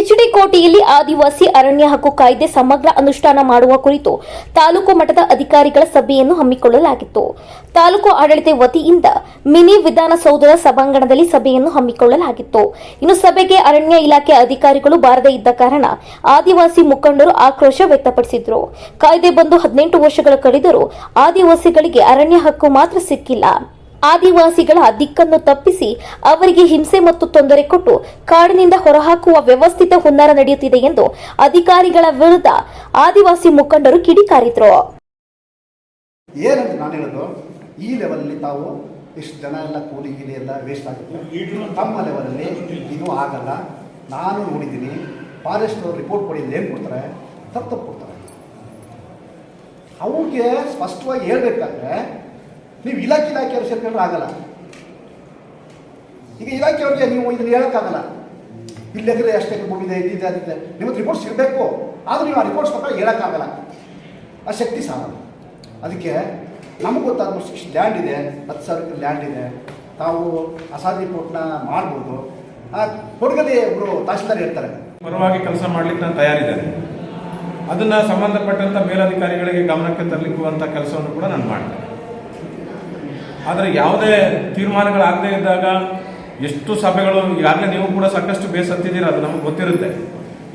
HD ಕೋಟೆಯಲ್ಲಿ ಆದಿವಾಸಿ ಅರಣ್ಯ ಹಕ್ಕು ಕಾಯ್ದೆ ಸಮಗ್ರ ಅನುಷ್ಠಾನ ಮಾಡುವ ಕುರಿತು ತಾಲೂಕು ಮಟ್ಟದ ಅಧಿಕಾರಿಗಳ ಸಭೆಯನ್ನು ಹಮ್ಮಿಕೊಳ್ಳಲಾಗಿತ್ತು. ತಾಲೂಕು ಆಡಳಿತ ವತಿಯಿಂದ ಮಿನಿ ವಿಧಾನಸೌಧದ ಸಭಾಂಗಣದಲ್ಲಿ ಸಭೆಯನ್ನು ಹಮ್ಮಿಕೊಳ್ಳಲಾಗಿತ್ತು. ಇನ್ನು ಸಭೆಗೆ ಅರಣ್ಯ ಇಲಾಖೆ ಅಧಿಕಾರಿಗಳು ಬಾರದೇ ಇದ್ದ ಕಾರಣ ಆದಿವಾಸಿ ಮುಖಂಡರು ಆಕ್ರೋಶ ವ್ಯಕ್ತಪಡಿಸಿದ್ರು. ಕಾಯ್ದೆ ಬಂದು ಹದಿನೆಂಟು ವರ್ಷಗಳ ಕಳೆದರೂ ಆದಿವಾಸಿಗಳಿಗೆ ಅರಣ್ಯ ಹಕ್ಕು ಮಾತ್ರ ಸಿಕ್ಕಿಲ್ಲ. ಆದಿವಾಸಿಗಳ ದಿಕ್ಕನ್ನು ತಪ್ಪಿಸಿ ಅವರಿಗೆ ಹಿಂಸೆ ಮತ್ತು ತೊಂದರೆ ಕೊಟ್ಟು ಕಾಡಿನಿಂದ ಹೊರಹಾಕುವ ವ್ಯವಸ್ಥಿತ ಹುನ್ನಾರ ನಡೆಯುತ್ತಿದೆ ಎಂದು ಅಧಿಕಾರಿಗಳ ವಿರುದ್ಧ ಆದಿವಾಸಿ ಮುಖಂಡರು ಕಿಡಿಕಾರಿದ್ರು. ಏನಂತ ನಾನು ಹೇಳೋದು, ಈ ಲೆವೆಲಲ್ಲಿ ತಾವು ಇಷ್ಟು ಜನ ಎಲ್ಲ ಕೂಲಿ ಗೀಲಿ ಎಲ್ಲ ವೇಸ್ಟ್ ಆಗುತ್ತೆ. ತಮ್ಮ ಲೆವೆಲಲ್ಲಿ ಇದು ಆಗಲ್ಲ. ನಾನು ನೋಡಿದ್ದೀನಿ ಫಾರೆಸ್ಟ್ ಅವ್ರು ರಿಪೋರ್ಟ್ ಕೊಡಿದ್ರೆ ಏನು ಕೊಡ್ತಾರೆ? ತಪ್ಪು ತಪ್ಪು ಕೊಡ್ತಾರೆ. ಅವ್ರಿಗೆ ಸ್ಪಷ್ಟವಾಗಿ ಹೇಳ್ಬೇಕಾದ್ರೆ ನೀವು ಇಲಾಖೆ ಇಲಾಖೆಯವರು ಸೇರ್ಕೊಂಡ್ರೆ ಆಗಲ್ಲ. ಈಗ ಇಲಾಖೆಯವ್ರಿಗೆ ನೀವು ಇದನ್ನು ಹೇಳೋಕ್ಕಾಗಲ್ಲ. ಇಲ್ಲೆದ್ರೆ ಅಷ್ಟೇ ಇದೆ ಇದಿದೆ ಅದಿದೆ ನಿಮ್ಮ ರಿಪೋರ್ಟ್ ರಿಪೋರ್ಟ್ಸ್ ಇರಬೇಕು. ಆದರೂ ನೀವು ಆ ರಿಪೋರ್ಟ್ಸ್ ಪ್ರಕಾರ ಹೇಳೋಕ್ಕಾಗಲ್ಲ. ಆ ಶಕ್ತಿ ಸಾಲ. ಅದಕ್ಕೆ ನಮಗೆ ಗೊತ್ತಾದ ಲ್ಯಾಂಡ್ ಇದೆ, ಹತ್ತು ಸಾವಿರಕ್ಕೆ ಲ್ಯಾಂಡ್ ಇದೆ. ತಾವು ಅಸಾಧಿ ರಿಪೋರ್ಟ್ನ ಮಾಡ್ಬೋದು. ಆ ಕೊಡಗಲ್ಲಿ ಒಬ್ಬರು ತಹಶೀಲ್ದಾರ್ ಇರ್ತಾರೆ. ಪರವಾಗಿ ಕೆಲಸ ಮಾಡಲಿಕ್ಕೆ ನಾನು ತಯಾರಿದ್ದೇನೆ. ಅದನ್ನು ಸಂಬಂಧಪಟ್ಟಂಥ ಮೇಲಾಧಿಕಾರಿಗಳಿಗೆ ಗಮನಕ್ಕೆ ತರಲಿಕ್ಕುವಂಥ ಕೆಲಸವನ್ನು ಕೂಡ ನಾನು ಮಾಡ್ತೇನೆ. ಆದರೆ ಯಾವುದೇ ತೀರ್ಮಾನಗಳಾಗದೇ ಇದ್ದಾಗ ಎಷ್ಟು ಸಭೆಗಳು, ಈಗಾಗಲೇ ನೀವು ಕೂಡ ಸಾಕಷ್ಟು ಬೇಸತ್ತಿದ್ದೀರ, ಅದು ನಮಗೆ ಗೊತ್ತಿರುತ್ತೆ.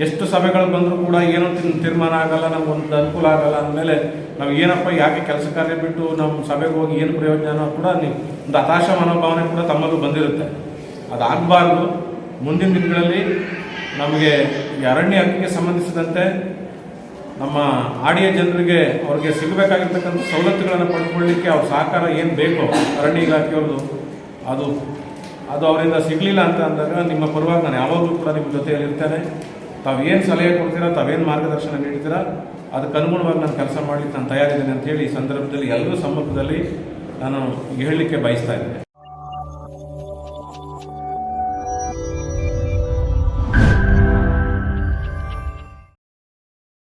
ಎಷ್ಟು ಸಭೆಗಳು ಬಂದರೂ ಕೂಡ ಏನೋ ತೀರ್ಮಾನ ಆಗಲ್ಲ, ನಮ್ಗೆ ಒಂದು ಅನುಕೂಲ ಆಗಲ್ಲ ಅಂದಮೇಲೆ ನಾವು ಏನಪ್ಪ, ಯಾಕೆ ಕೆಲಸ ಕಾರ್ಯ ಬಿಟ್ಟು ನಮ್ಮ ಸಭೆಗೆ ಹೋಗಿ ಏನು ಪ್ರಯೋಜನ ಕೂಡ ನೀವು, ಒಂದು ಹತಾಶ ಮನೋಭಾವನೆ ಕೂಡ ತಮ್ಮಲ್ಲೂ ಬಂದಿರುತ್ತೆ. ಅದಾಗಬಾರ್ದು. ಮುಂದಿನ ದಿನಗಳಲ್ಲಿ ನಮಗೆ ಅರಣ್ಯ ಹಕ್ಕಿಗೆ ಸಂಬಂಧಿಸಿದಂತೆ ನಮ್ಮ ಆಡಿಯ ಜನರಿಗೆ ಅವ್ರಿಗೆ ಸಿಗಬೇಕಾಗಿರ್ತಕ್ಕಂಥ ಸವಲತ್ತುಗಳನ್ನು ಪಡ್ಕೊಳ್ಳಿಕ್ಕೆ ಅವ್ರ ಸಹಕಾರ ಏನು ಬೇಕೋ, ಅರಣ್ಯ ಇಲಾಖೆಯವ್ರದ್ದು ಅದು ಅದು ಅವರಿಂದ ಸಿಗಲಿಲ್ಲ ಅಂತ ಅಂದಾಗ ನಿಮ್ಮ ಪರವಾಗಿ ನಾನು ಯಾವಾಗಲೂ ಕೂಡ ನಿಮ್ಮ ಜೊತೆಯಲ್ಲಿರ್ತೇನೆ ತಾವೇನು ಸಲಹೆ ಕೊಡ್ತೀರಾ ತಾವೇನು ಮಾರ್ಗದರ್ಶನ ನೀಡ್ತೀರಾ ಅದಕ್ಕೆ ಅನುಗುಣವಾಗಿ ನಾನು ಕೆಲಸ ಮಾಡಲಿಕ್ಕೆ ನಾನು ತಯಾರಿದ್ದೇನೆ ಅಂತ ಹೇಳಿ ಈ ಸಂದರ್ಭದಲ್ಲಿ ಎಲ್ಲರೂ ಸಮ್ಮುಖದಲ್ಲಿ ನಾನು ಹೇಳಲಿಕ್ಕೆ ಬಯಸ್ತಾ ಇದ್ದೇನೆ.